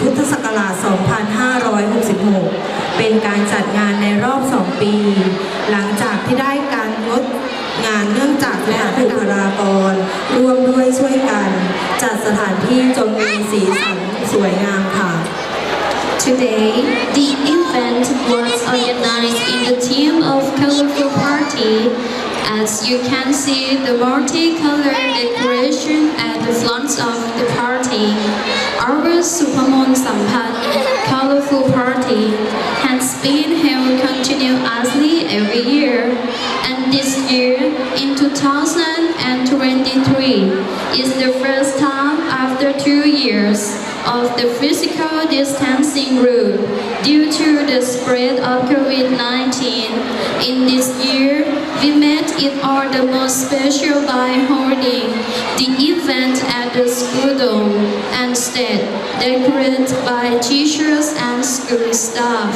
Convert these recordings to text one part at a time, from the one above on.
พุทธศักราช 2566 เป็นการจัดงานในรอบ 2 ปี หลังจากที่ได้การงดงานเนื่องจากสถานบุคลากรร่วมด้วยช่วยกัน จัดสถานที่จนมีสีสันสวยงามค่ะ Today, the event was organized in the theme of colorful. As you can see, the multicolored decoration at the front of the party. Our Supermoon Sampan colorful party has been held continuously every year, and this year, in 2023, is the first time after two years of the physical distancing rule due to the spread of COVID-19. In this year, we made it all the more special by holding the event at the school dome and stage decorated by teachers and school staff.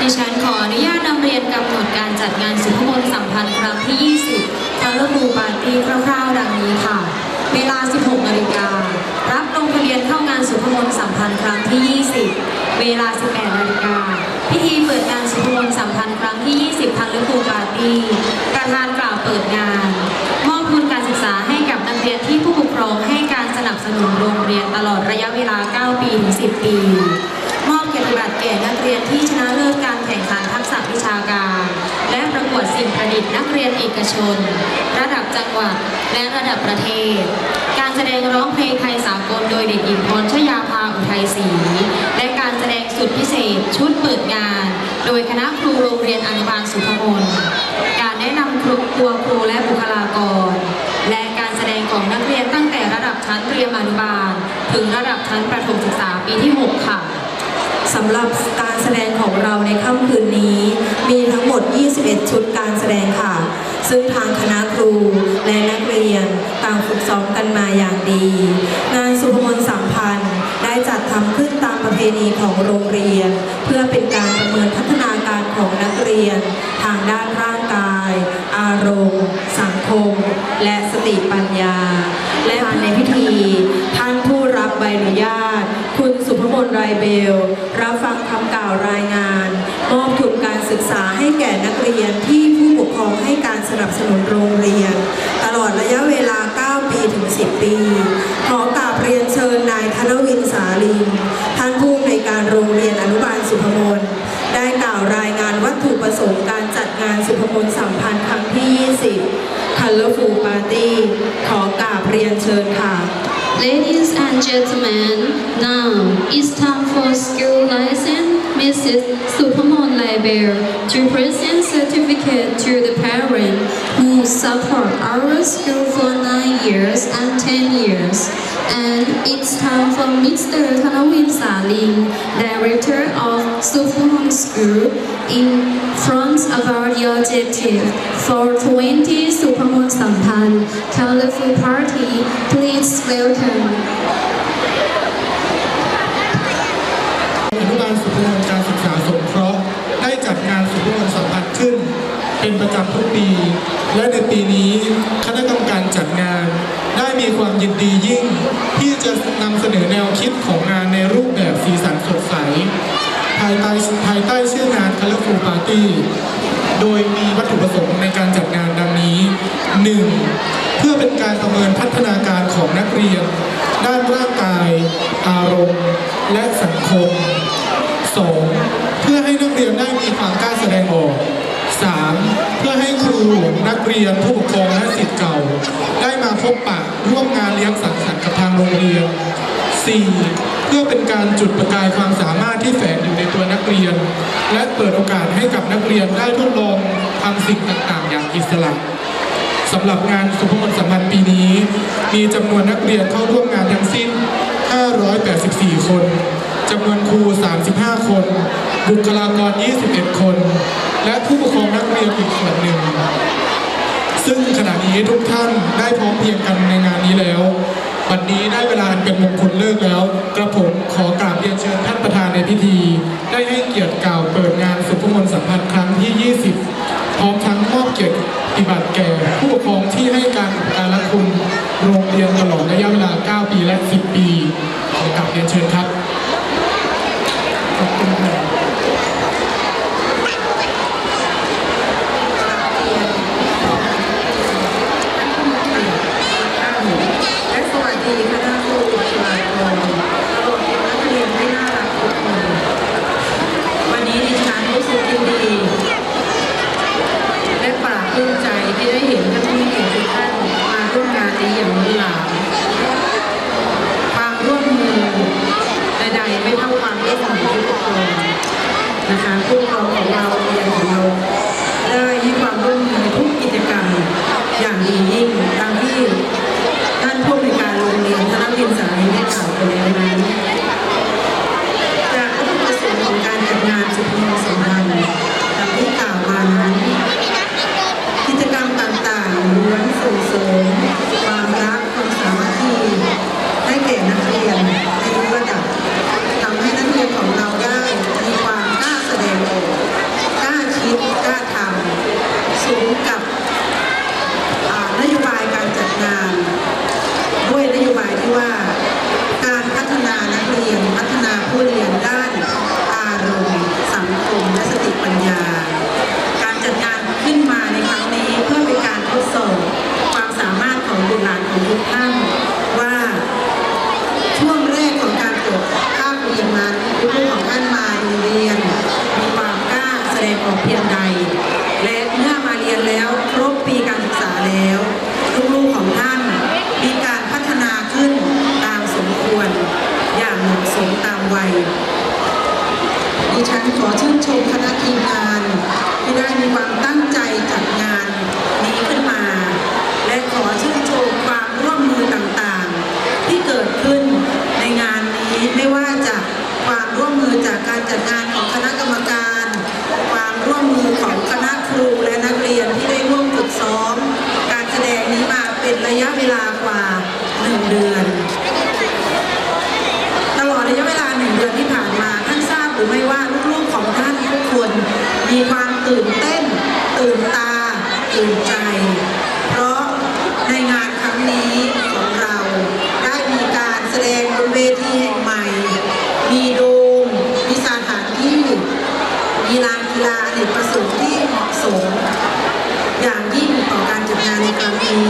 ดิฉันขออนุญาตนำเรียนกำหนดการจัดงานสุภมนสัมพันธ์ครั้งที่ 20คาร์บูปาร์ตี้คร่าวๆ ดังนี้ค่ะ เวลา 16 นาฬิการับลงทะเบียนเข้างานสุภมนสัมพันธ์ครั้งที่ 20 เวลา 18 นาฬิกา พิธีเปิดงานสุภมนสัมพันธ์ครั้งที่ 20คันลบูปาร์ตี้ ปี มอบเกียรติบัตรแก่นักเรียนที่ชนะเลิศการแข่งขันทักษะวิชาการ และประกวดสิ่งประดิษฐ์นักเรียนเอกชน ระดับจังหวัดและระดับประเทศ การแสดงร้องเพลงไทยสากลโดยเด็กหญิงพรชยาภาอุทัยศรีและการแสดงสุดพิเศษชุดเปิดงาน โดยคณะครูโรงเรียนอนุบาลสุพมนการแนะนำครูตัวครูและบุคลากร ชั้นเรียมอนุบาล ถึงระดับชั้นประถมศึกษาปีที่ 6 ค่ะสำหรับการแสดง ษาให้แก่นักเรียนที่ผู้ปกครองให้การสนับสนุนโรงเรียน ตลอดระยะเวลา 9 ปีถึง 10 ปีขอกราบเรียนเชิญนายธนวินสาลินท่านผู้ในการโรงเรียนอนุบาลสุพมนได้กล่าวรายงานวัตถุประสงค์การจัดงานสุพมนสัมพันธ์ครั้งที่ 20 Colorful Party ขอกราบเรียนเชิญค่ะ Ladies and gentlemen, now it's time for school license Mrs. Supamon Label to present certificate to the parent who support our school for 9 years and 10 years. And it's time for Mr. Thanawin Saling, Director of Supamon School, in front of our objective for 20 Supamon Sampan Colorful Party. Please welcome. จำทุกปี และในปีนี้คณะกรรมการจัดงาน ได้มีความยินดียิ่ง ที่จะนำเสนอแนวคิดของงานในรูปแบบสีสันสดใส ภายใต้ภายใต้ชื่องาน Colorful Party โดยมีวัตถุประสงค์ในการจัดงานดังนี้ 1. เพื่อเป็นการประเมินพัฒนาการของนักเรียน ด้านร่างกาย อารมณ์ และสังคม 2. เพื่อให้นักเรียนได้มีความกล้าแสดงออก 3. เพื่อให้ครูนักเรียนผู้ปกครองและศิษย์เก่า ได้มาพบปะร่วมงานเลี้ยงสังสรรค์กับทางโรงเรียน 4. เพื่อเป็นการจุดประกายความสามารถที่แฝงอยู่ในตัวนักเรียน และเปิดโอกาสให้กับนักเรียนได้ทดลองทำสิ่งต่างๆ อย่างอิสระสำหรับงานสุพมนสัมพันธ์ปีนี้ มีจำนวนนักเรียนเข้าร่วมงานทั้งสิ้น 584 คน จำนวนครู 35 คน บุคลากร 21 คน และผู้ปกครองนักเรียนอีกส่วนหนึ่ง ซึ่งขณะนี้ทุกท่านได้พร้อมเพียงกันในงานนี้แล้ววันนี้ได้เวลาเป็นมงคลเลิกแล้ว กระผมขอกราบเรียนเชิญท่านประธานในพิธี ได้ให้เกียรติกล่าวเปิดงานสุพมนสัมพันธ์ครั้งที่ 20 พร้อมทั้งมอบเกียรติบัตรแก่ ผู้ปกครองที่ให้การอุปการะคุณโรงเรียนตลอดระยะเวลา 9 ปีและ 10 ปีขอกราบเรียนเชิญครับ อเนกประสงค์ที่เหมาะสม อย่างยิ่งต่อการจัดงานในครั้งนี้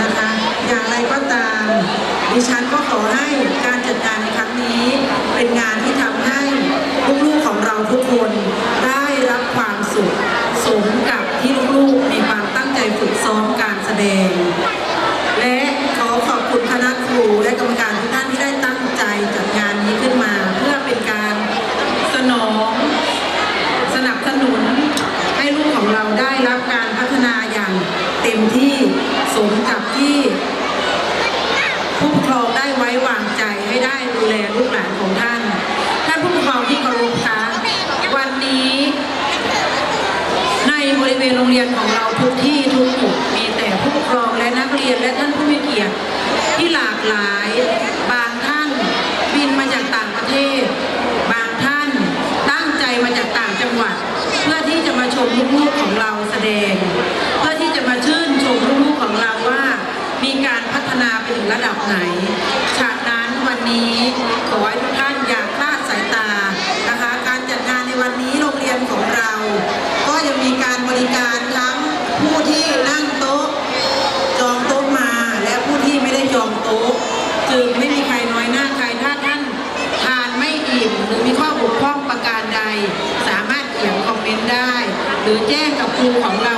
นะคะ อย่างไรก็ตาม ดิฉันก็ขอให้การจัดงานในครั้งนี้ เป็นงานที่ทำให้ คือไม่มีใครน้อยหน้าใครถ้าท่านทานไม่อิ่มหรือมีข้อบกพร่องประการใด สามารถเขียนคอมเมนต์ได้ หรือแจ้งกับครูของเรา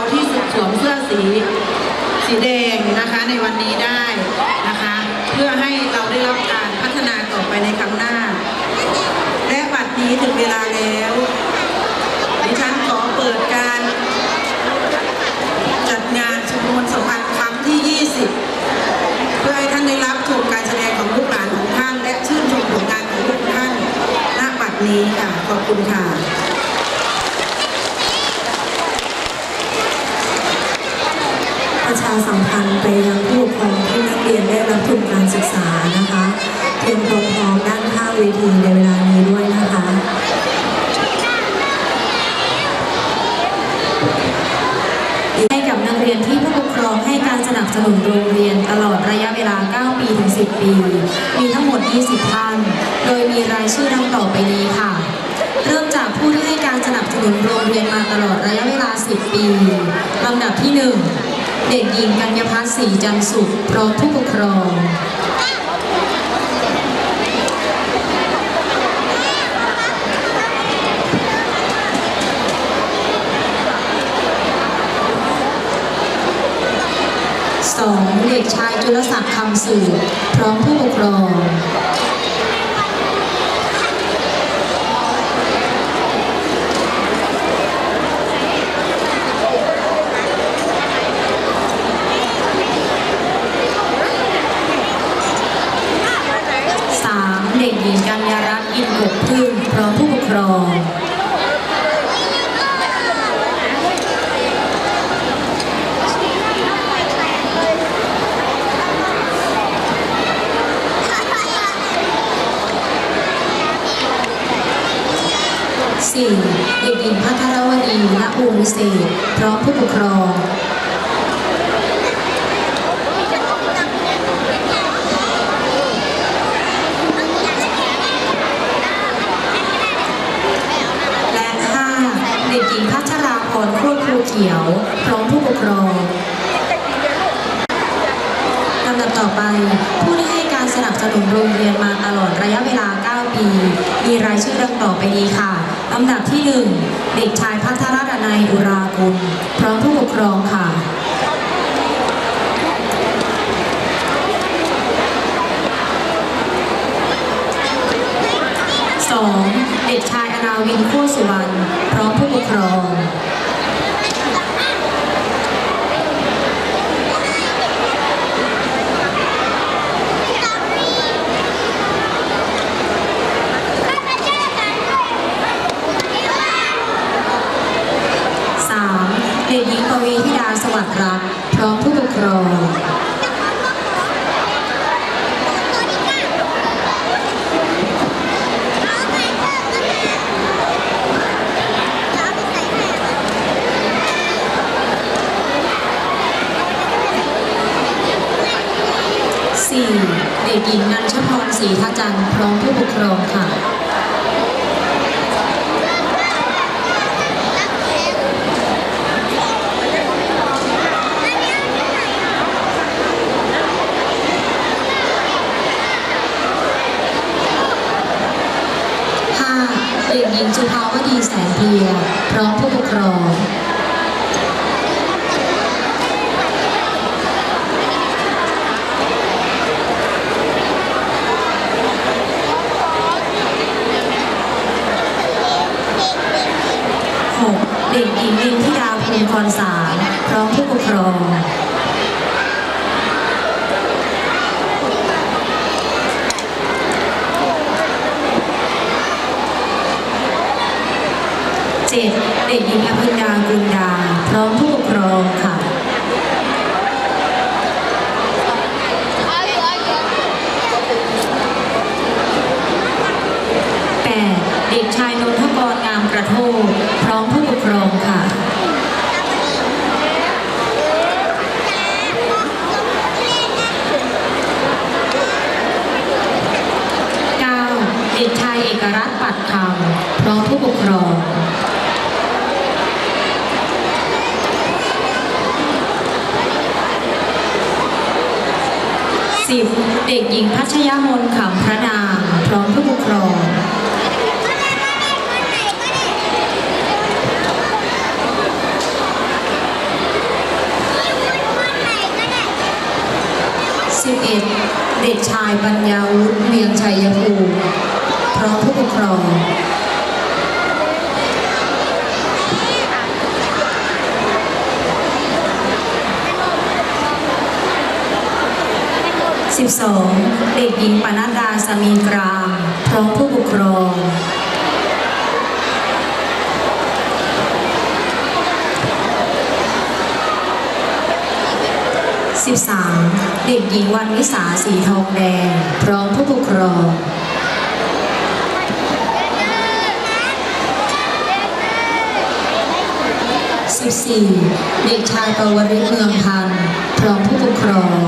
ุณค่ะประชาสัมพันธ์ไปยังผู้ปกครองที่นักเรียนได้รับทุนการศึกษานะคะเตรียมความพร้อมด้านข้างเวทีในเวลานี้ด้วยนะคะให้กับนักเรียนที่ผู้ปกครองให้การสนับสนุนโรงเรียนตลอดระยะเวลา 9 ปีถึง 10 ปี มีทั้งหมด 20 ท่าน โดยมีรายชื่อดังต่อไปนี้ค่ะ ผู้ที่ให้การสนับสนุนโรงเรียนมาตลอดระยะเวลา 10 ปีลำดับที่ 1 เด็กหญิงกัญญพัฒน์ศรีจันสุขพร้อมผู้ปกครอง2เด็กชายจุลศักดิ์คำสืบพร้อมผู้ปกครอง 4. เด็กหญิงพัทรวดีละอูวิเศษพร้อมผู้ปกครองและ5เด็กหญิงพัชราพรครูครูเขียวพร้อมผู้ปกครองลำดับต่อไป ผู้ที่ให้การสนับสนุนโรงเรียนมาตลอดระยะเวลา 9 ปี มีรายชื่อดังต่อไปนี้ค่ะ ลำดับที่1เด็กชายพัทรดนัยอุรากุลพร้อมผู้ปกครองค่ะสองเด็กชายอนาวินโคตรสุวรรณพร้อมผู้ปกครอง 4 เด็กหญิงนันชพรศรีทจันทร์พร้อมผู้ปกครองค่ะเด็กหญิงจุภาวดีแสนเพีย พร้อมผู้ปกครอง ครสารพร้อมผู้ปกครอง เจ็ดเด็กหญิงอภิญญากุลดา พร้อมผู้ปกครองค่ะ แปดเด็กชายนนทกรงามกระโทกพร้อมผู้ปกครองค่ะ เก้าเด็กชายเอกรัตน์ปัดคำพร้อมผู้ปกครอง สิบ เด็กหญิงพัชยมนต์ขำพระนามพร้อมผู้ปกครองสิบเด็กชายปัญญาวุฒิเมียงชัยภูมิพร้อมผู้ปกครอง 2. เด็กหญิงปนัดดาสมีกลางพร้อมผู้ปกครอง 13 เด็กหญิงวันวิสาสีทองแดง พร้อมผู้ปกครอง 14 เด็กชายปวริเมืองพันธ์พร้อมผู้ปกครอง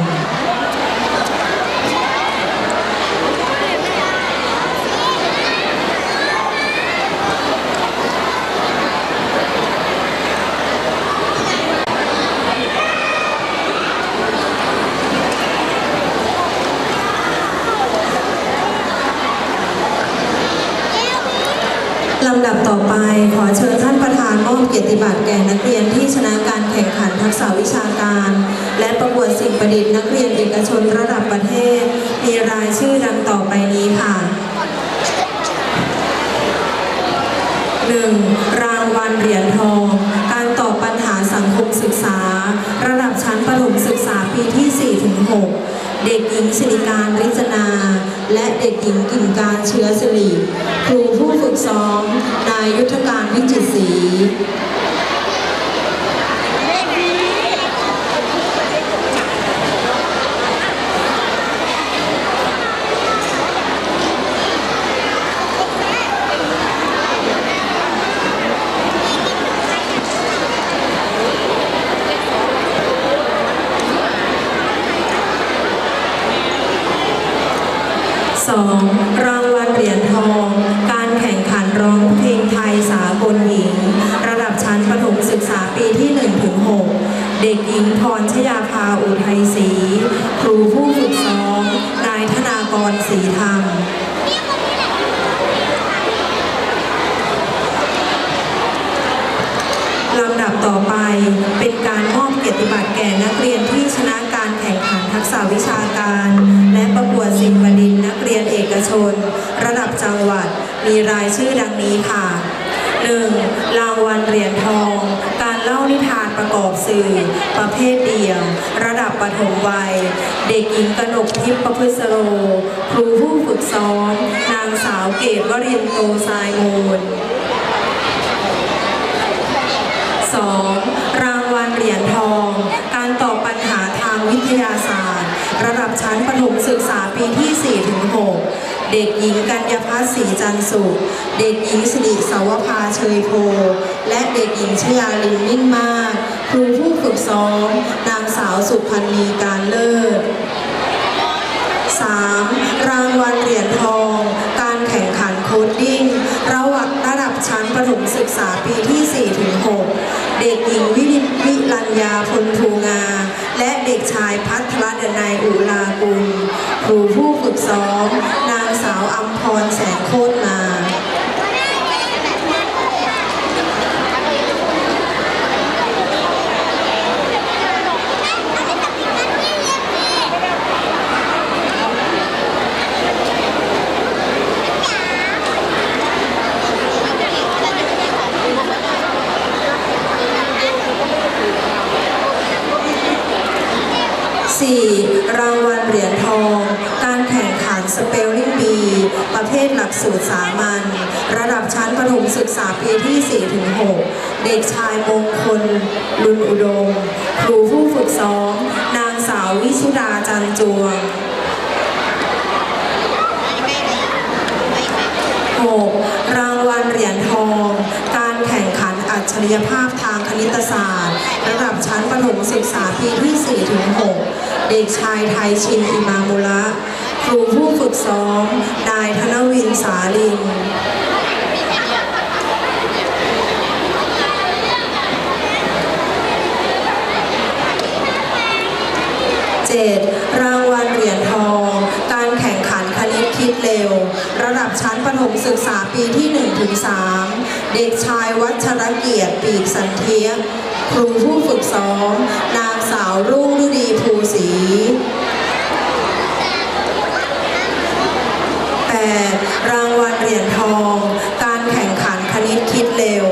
ำดับต่อไปขอเชิญท่านประธานมอบเกียรติบัตรแก่นักเรียนที่ชนะการแข่งขันทักษะวิชาการ และประกวดสิ่งประดิษฐ์นักเรียนเอกชนระดับประเทศ มีรายชื่อดังต่อไปนี้ค่ะ 1. รางวัลเหรียญทอง การตอบปัญหาสังคมศึกษา ระดับชั้นประถมศึกษาปีที่ 4-6 เด็กหญิงสิริการริจนา และเด็กหญิงกิ่งการเชื้อสิริครูผู้ฝึกซ้อมนายยุทธการวิจิตรศรี ลำดับต่อไปเป็นการมอบเกียรติบัตรแก่นักเรียนที่ชนะการแข่งขันทักษะวิชาการ และประกวดสิ่งประดิษฐ์นักเรียนเอกชน ระดับจังหวัดมีรายชื่อดังนี้ค่ะ 1. รางวัลเหรียญทอง การเล่านิทานประกอบสื่อ ประเภทเดี่ยว ระดับปฐมวัย เด็กหญิงกนกทิพย์ประพฤสโร ครูผู้ฝึกซ้อม นางสาวเกตวรินโตทรายมูล 2. รางวัลเหรียญทอง การตอบปัญหาทางวิทยาศาสตร์ ระดับชั้นประถมศึกษาปีที่ 4 ถึง 6 เด็กหญิงกัญญาพัฒน์ศรีจันทร์สุข เด็กหญิงสิริสาวภาเชยโพ และเด็กหญิงชยาลินนิ่งมาก ครูผู้ฝึกซ้อม นางสาวสุพันธ์ีการเลิศ 3. รางวัล นายอุลากุลครูผู้ฝึกซ้อม นางสาวอัมพรแสงโคตรางวัลเหรียญทอง การแข่งขันสเปลลิ่งบีประเภทหลัก สูตรสามัญระดับชั้นประถมศึกษาปีที่ 4-6 เด็กชายมงคลลุนอุดม ครูผู้ฝึกซ้อม นางสาววิชุดาจันจวง 6. รางวัลเหรียญทอง การแข่งขันอัจฉริยภาพทางคณิตศาสตร์ ระดับชั้นประถมศึกษาปีที่ 4-6 เด็กชายไทยชินอิมามุระ ครูผู้ฝึกซ้อมนายธนวินสาลิน 7. รางวัลเหรียญทอง การแข่งขันคณิตคิดเร็ว ระดับชั้นประถมศึกษาปีที่1-3เด็กชายวัชรเกียรติปีกสันเทียครูผู้ฝึกซ้อม นางสาวรุ่งฤดีภูศรี รางวัลเหรียญทอง การแข่งขันคณิตคิดเร็ว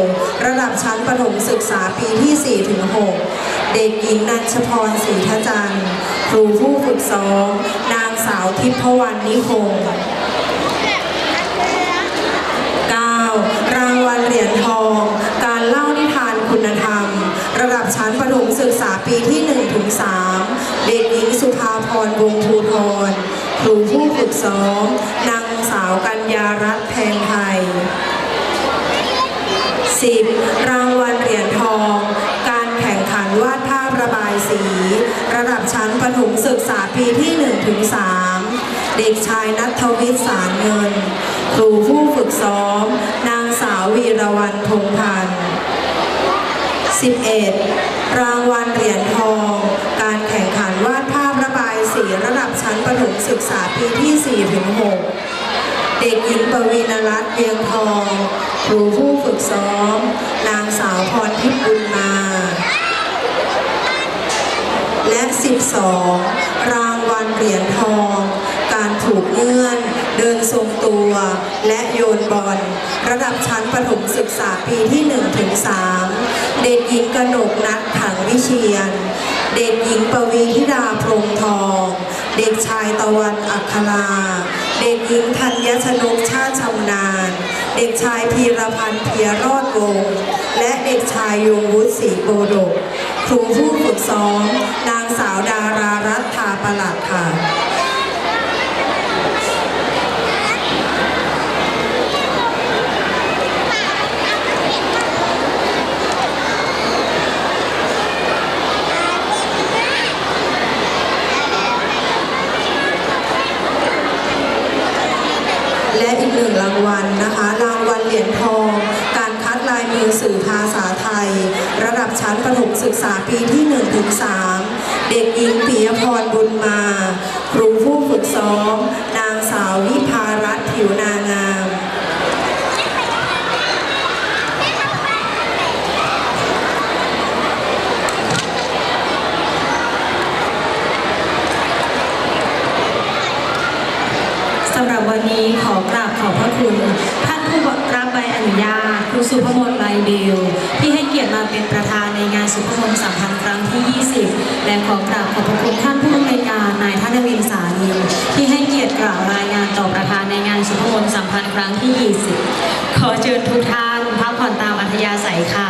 ระดับชั้นประถมศึกษาปีที่ 4-6 เด็กหญิงนันชพรศรีทจันทร์ครูผู้ฝึกซ้อมนางสาวทิพวรรณนิคม 9. รางวัลเหรียญทอง การเล่านิทานคุณธรรม ระดับชั้นประถมศึกษาปีที่ 1-3 เด็กหญิงสุภาพรวงศ์ภูทรครูผู้ฝึกซ้อมนางาวกัญญารัตน์แพงไทย 10. รางวัลเหรียญทอง การแข่งขันวาดภาพระบายสี ระดับชั้นประถมศึกษาปีที่ 1-3 เด็กชายนัทวิทย์สารเงิน ครูผู้ฝึกซ้อม นางสาววีรวรรณพงพันธ์ 11. รางวัลเหรียญทอง การแข่งขันวาดภาพระบายสีระดับชั้นประถมศึกษาปีที่ 4-6 เด็กหญิงปวีณรัตน์เวียงทองครูผู้ฝึกซ้อม นางสาวพรทิพย์บุญมา และ 12 รางวัลเหรียญทอง การถูกเงื่อน เดินทรงตัว และโยนบอล ระดับชั้นประถมศึกษาปีที่ 1-3 เด็กหญิงกนกนัทถังวิเชียนเด็กหญิงปวีธิดาพรมทอง เด็กชายตะวันอัครา เด็กหญิงธัญชนกชาติชำนาญ เด็กชายพีรพันธ์เพียรอดวง และเด็กชายยงวุฒิศรีโบดกครูผู้ฝึกซ้อม นางสาวดารารัตน์ทาประหลัดค่ะอีก วันนะคะรางวัลเหรียญทอง การคัดลายมือสื่อภาษาไทย ระดับชั้นประถมศึกษาปีที่1ถึง3เด็กหญิงปิยพรบุญมา ครูผู้ฝึกซ้อม นางสาววิภารัตน์ผิวนา สุภมนไลเบล ที่ให้เกียรติมาเป็นประธานในงานสุภมนสัมพันธ์ครั้งที่ 20 และขอกราบขอบพระคุณท่านผู้อำนวยการนายธนวินสานีที่ให้เกียรติกล่าวรายงานต่อประธานในงานสุภมนสัมพันธ์ครั้งที่ 20 ขอเชิญทุกท่านพักผ่อนตามอัธยาศัยค่ะ